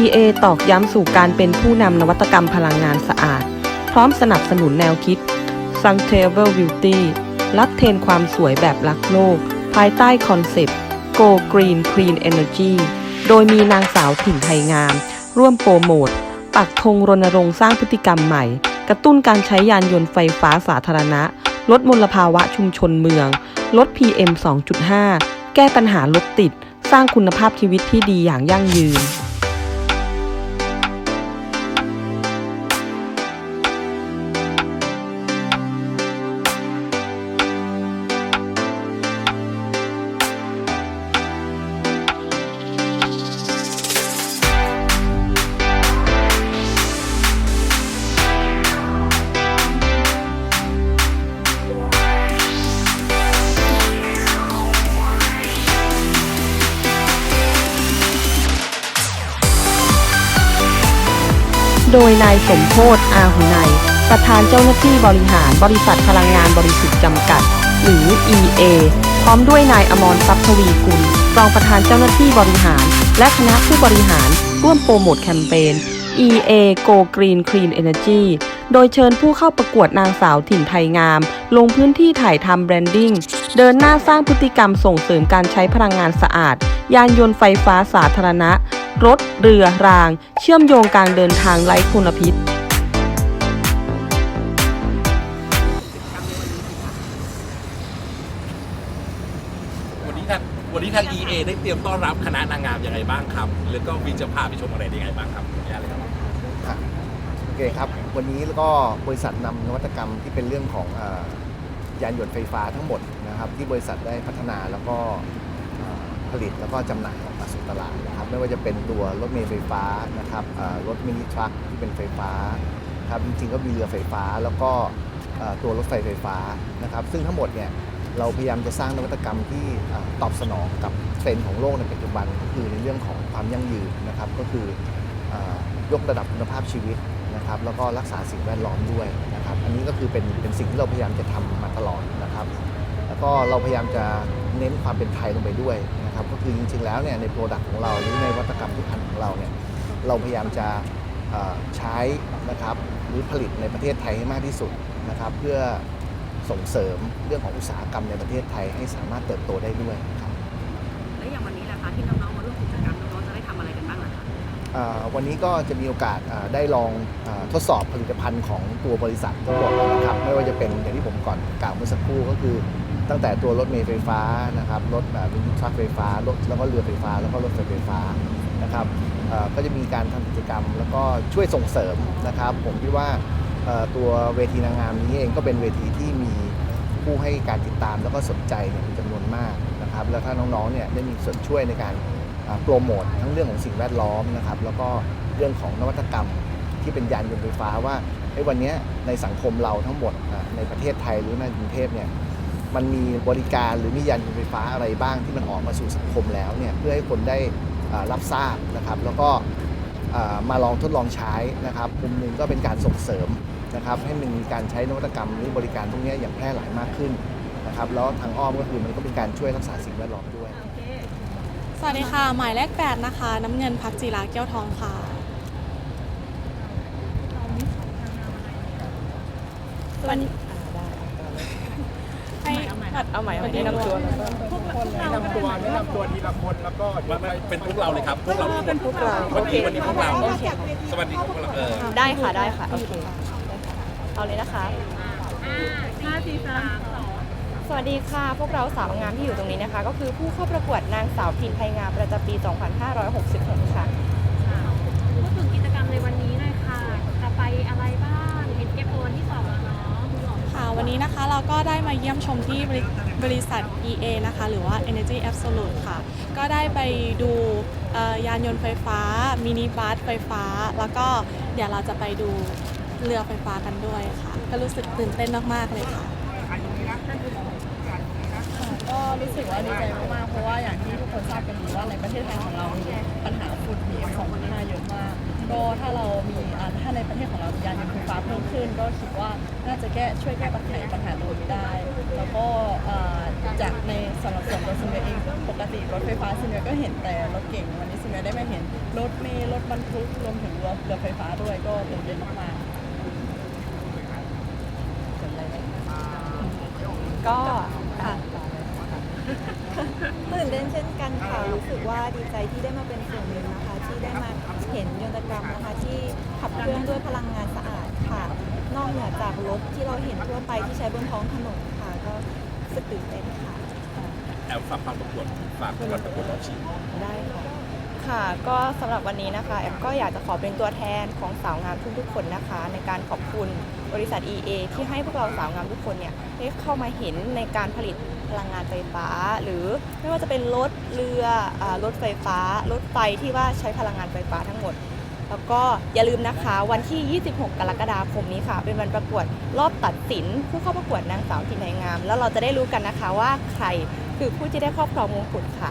EA ตอกย้ำสู่การเป็นผู้นำนวัตกรรมพลังงานสะอาด พร้อมสนับสนุนแนวคิด Sustainable Beauty รับเทรนความสวยแบบรักโลก ภายใต้คอนเซปต์ Go Green Clean Energy โดยมีนางสาวถิ่นไทยงาม ร่วมโปรโมท ปักธงรณรงค์สร้างพฤติกรรมใหม่ กระตุ้นการใช้ยานยนต์ไฟฟ้าสาธารณะ ลดมลภาวะชุมชนเมือง ลด PM 2.5 แก้ปัญหารถติด สร้างคุณภาพชีวิตที่ดีอย่างยั่งยืน โดยนายสมโพศอาหุไนประธานเจ้าหน้าที่บริหารบริษัทพลังงานบริสุทธิ์จำกัด หรือ EA พร้อมด้วยนายอมรทรัพย์ทวีกุลรองประธานเจ้าหน้าที่บริหาร และคณะผู้บริหาร ร่วมโปรโมทแคมเปญ EA Go Green Clean Energy โดยเชิญผู้เข้าประกวดนางสาวถิ่นไทยงาม ลงพื้นที่ถ่ายทำแบรนดิ้ง เดินหน้าสร้างพฤติกรรมส่งเสริมการใช้พลังงานสะอาด ยานยนต์ไฟฟ้าสาธารณะ รถ เรือ ราง เชื่อมโยงการเดินทางไร้มลพิษ วันนี้ทางวันนี้ทาง EA ได้เตรียมต้อนรับคณะนางงามยังไงบ้างครับ แล้วก็วินจะพาไปชมอะไรยังไงบ้างครับขออนุญาตเลยครับอะโอเคครับ วันนี้แล้วก็บริษัทนำนวัตกรรมที่เป็นเรื่องของเอ่อยานยนต์ไฟฟ้าทั้งหมดนะครับที่บริษัทได้พัฒนาแล้วก็เอ่อ ผลิตแล้วก็จำหน่ายออกมาสู่ตลาดนะครับไม่ว่าจะเป็นตัวรถเมล์ไฟฟ้านะครับรถมินิทรัคที่เป็นไฟฟ้าครับจริงๆก็มีเรือไฟฟ้าแล้วก็ตัวรถไฟไฟฟ้านะครับ ซึ่งทั้งหมดเนี่ยเราพยายามจะสร้างนวัตกรรมที่ตอบสนองกับเทรนด์ของโลกในปัจจุบันก็คือในเรื่องของความยั่งยืนนะครับ ก็คืออยกระดับคุณภาพชีวิตนะครับ แล้วก็รักษาสิ่งแวดล้อมด้วยนะครับ อันนี้ก็คือเป็นเป็นสิ่งที่เราพยายามจะทำมาตลอดนะครับ แล้วก็เราพยายามจะ เน้นความเป็นไทยลงไปด้วยนะครับก็คือจริงๆแล้วเนี่ยในโปรดักต์ของเราหรือในวัตกรรมทุกอันของเราเนี่ยเราพยายามจะเอ่อใช้นะครับหรือผลิตในประเทศไทยให้มากที่สุดนะครับ เพื่อส่งเสริมเรื่องของอุตสาหกรรมในประเทศไทยให้สามารถเติบโตได้ด้วยครับแล้วอย่างวันนี้ล่ะคะที่น้องๆมาร่วมกิจกรรมน้องๆจะได้ทำอะไรกันบ้างล่ะคะอ่าวันนี้ก็จะมีโอกาสอ่าได้ลองอาทดสอบผลิตภัณฑ์ของตัวบริษัททั้งหมดนะครับ ไม่ว่าจะเป็นอย่างที่ผมก่อนกล่าวเมื่อสักครู่ก็คือ ตั้งแต่ตัวรถเมล์ไฟฟ้านะครับรถมินิทรัคไฟฟ้ารถแล้วก็เรือไฟฟ้า แล้วก็รถไฟไฟฟ้านะครับก็จะมีการทำกิจกรรม แล้วก็ช่วยส่งเสริมนะครับ ผมคิดว่าตัวเวทีนางงามนี้เองก็เป็นเวทีที่มีผู้ให้การติดตามแล้วก็สนใจเนี่ยเป็นจำนวนมากนะครับ แล้วถ้าน้องๆเนี่ยได้มีส่วนช่วยในการโปรโมททั้งเรื่องของสิ่งแวดล้อมนะครับ แล้วก็เรื่องของนวัตกรรมที่เป็นยานยนต์ไฟฟ้าว่าไอ้ยวันนี้ในสังคมเราทั้งหมดในประเทศไทยหรือในกรุงเทพเนี่ย มันมีบริการหรือมียานยนต์ไฟฟ้าอะไรบ้างที่มันออกมาสู่สังคมแล้วเนี่ยเพื่อให้คนได้อ่ารับทราบนะครับแล้วก็อ่ามาลองทดลองใช้นะครับมุมหนึ่งก็เป็นการส่งเสริมนะครับให้มันมีการใช้นวัตกรรมหรือบริการพวกเนี้ยอย่างแพร่หลายมากขึ้นนะครับแล้วทางอ้อมก็คือมันก็เป็นการช่วยรักษาสิ่งแวดล้อมด้วย สวัสดีค่ะ หมายเลขแปดนะคะ น้ำเงินพักจีราแก้วทองค่ะวัน ให้เอาใหม่เอาใหม่นำตัวแนะนำตัวแนะนำตัวทีละคนแล้วก็เป็นพวกเราเลยครับพวกเราทุกคนพวกเราวันนี้วันนี้พวกเราสวัสดีครับพวกเราเออได้ค่ะได้ค่ะโอเคเอาเลยนะคะห้าสี่สามสองสวัสดีค่ะ พวกเราสาวงามที่อยู่ตรงนี้นะคะ ก็คือผู้เข้าประกวดนางสาวถิ่นไทยงามประจำปี 2566 ค่ะ นนี้นะคะเราก็ได้มาเยี่ยมชมที่บริบรษัท EA นะคะ หรือว่า Energy Absolute ค่ะ ก็ได้ไปดูยานยนต์ไฟฟ้า มินิบัสไฟฟ้า แล้วก็เดี๋ยวเราจะไปดูเรือไฟฟ้ากันด้วยค่ะ ก็รู้สึกตื่นเต้นมาก ๆ เลยค่ะก็รู้สึกว่าดีใจมากๆ เพราะว่าอย่างที่ทุกคนทราบกันดีว่าในประเทศไทยของเรา มีปัญหาฝุ่น PM 2.5เยอะมาก ก็ถ้าเรามีถ้าในประเทศของเรา ขึ้น ก็คิดว่าน่าจะแก้ช่วยแก้ปัญหาปัญหาตรงนี้ได้ แล้วก็จากในสำหรับส่วนตัวสมัยเองปกติรถไฟฟ้าซิเมียก็เห็นแต่รถเก่งวันนี้ซิเมียได้มาเห็นรถเมล์รถบรรทุกรวมถึงรือเรือไฟฟ้าด้วยก็ตื่นเต้นมากก็ค่ะตื่นเต้นเช่นกันค่ะ รู้สึกว่าดีใจที่ได้มาเป็นส่วนหนึ่งนะคะ ที่ได้มาเห็นยนตกรรมนะคะ ที่ขับเคลื่อนด้วยพลังงานสะอาด ค่ะ นอกเหนือจากรถที่เราเห็นทั่วไปที่ใช้บนท้องถนนค่ะ ก็รู้สึกตื่นเต้นค่ะ แอลฝากความประกวดฝากการประกวดรอบชิงได้ค่ะ ค่ะ ก็สำหรับวันนี้นะคะแอมก็อยากจะขอเป็นตัวแทนของสาวงามทุกๆคนนะคะ ในการขอบคุณบริษัท EA ที่ให้พวกเราสาวงามทุกคนเนี่ยได้เข้ามาเห็นในการผลิตพลังงานไฟฟ้า หรือไม่ว่าจะเป็นรถเรืออารถไฟฟ้า รถไฟที่ว่าใช้พลังงานไฟฟ้าทั้งหมด แล้วก็อย่าลืมนะคะวันที่ 26 กรกฎาคมนี้ค่ะ เป็นวันประกวดรอบตัดสิน ผู้เข้าประกวดนางสาวถิ่นไทยงาม แล้วเราจะได้รู้กันนะคะว่าใครคือผู้ที่ได้ครอบครองมงกุฎค่ะ